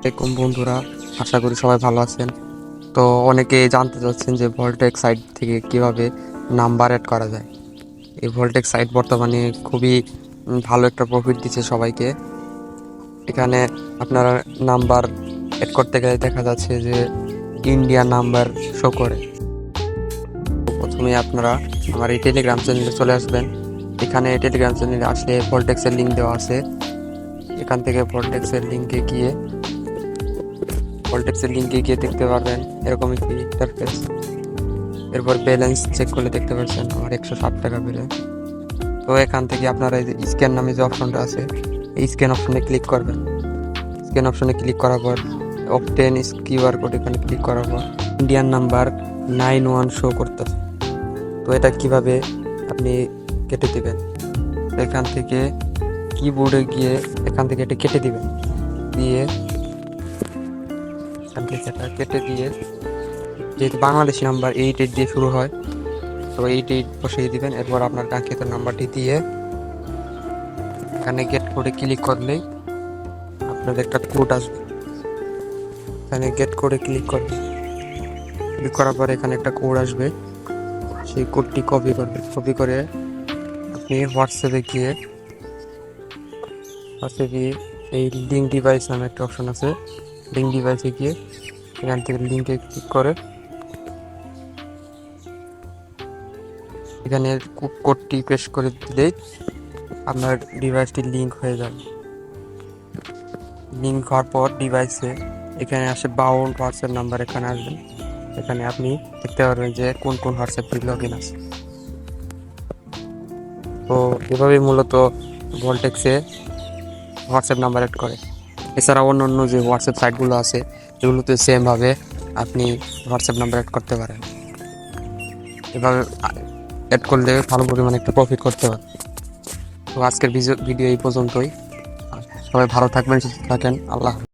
আসসালামাইকুম বন্ধুরা, আশা করি সবাই ভালো আছেন। তো অনেকে জানতে চাচ্ছেন যে ভোল্টেক সাইট থেকে কীভাবে নাম্বার অ্যাড করা যায়। এই ভোল্টেক সাইট বর্তমানে খুবই ভালো একটা প্রফিট দিচ্ছে সবাইকে। এখানে আপনারা নাম্বার অ্যাড করতে গেলে দেখা যাচ্ছে যে ইন্ডিয়া নাম্বার শো করে। প্রথমে আপনারা আমার এই টেলিগ্রাম চ্যানেলে চলে আসবেন। এখানে টেলিগ্রাম চ্যানেলে আসলে ভোল্টেক্সের লিঙ্ক দেওয়া আছে। এখান থেকে ভোল্টেক্সের লিঙ্কে গিয়ে ভোল্টেক্সের লিঙ্কে গিয়ে দেখতে পারবেন এরকম একটি ইন্টারফেস এরপর ব্যালেন্স চেক করলে দেখতে পাচ্ছেন আমার একশো ষাট টাকা বেড়ে তো এখান থেকে আপনারা এই যে স্ক্যান নামে যে অপশনটা আছে, এই স্ক্যান অপশনে ক্লিক করবেন। স্ক্যান অপশনে ক্লিক করার পর অপটেন কিউআর কোড এখানে ক্লিক করার পর Indian number nine one show করতেছে। তো এটা কীভাবে আপনি কেটে দিবেন? এখান থেকে কিবোর্ডে গিয়ে এখান থেকে এটা কেটে দিবেন। দিয়ে এটা কেটে দিয়ে যেহেতু বাংলাদেশি নাম্বার এইট এইট দিয়ে শুরু হয়, তো এইট এইট বসিয়ে দিবেন। এরপর আপনার কাঙ্ক্ষিত নাম্বারটি দিয়ে এখানে গেট কোডে ক্লিক করলেই আপনাদের একটা কোড আসবে। এখানে গেট কোডে ক্লিক করবেন ক্লিক করার পরে এখানে একটা কোড আসবে। সেই কোডটি কপি করবেন কপি করে আপনি হোয়াটসঅ্যাপে গিয়ে হোয়াটসঅ্যাপে এই লিঙ্ক ডিভাইস নামে একটা অপশন আছে। লিঙ্ক ডিভাইসে গিয়ে এখান থেকে লিঙ্কে ক্লিক করে। এখানে কোডটি পেশ করে দিলেই আপনার ডিভাইসটি লিঙ্ক হয়ে যাবে। লিঙ্ক হওয়ার পর ডিভাইসে এখানে আসে বাউন্ড হোয়াটসঅ্যাপ নাম্বার এখানে আসবেন এখানে আপনি দেখতে পারবেন যে কোন কোন হোয়াটসঅ্যাপটি লগ ইন আছে। তো এভাবে মূলত ভলটেক্সে হোয়াটসঅ্যাপ নাম্বার অ্যাড করে। এছাড়া অন্য অন্য যে হোয়াটসঅ্যাপ সাইটগুলো আছে সেগুলোতে সেমভাবে আপনি হোয়াটসঅ্যাপ নাম্বার অ্যাড করতে পারেন। এভাবে অ্যাড করলে ভালো পরিমাণে একটা প্রফিট করতে পারেন তো আজকের ভিডিও এই পর্যন্তই। সবাই ভালো থাকবেন, সুস্থ থাকেন। আল্লাহ।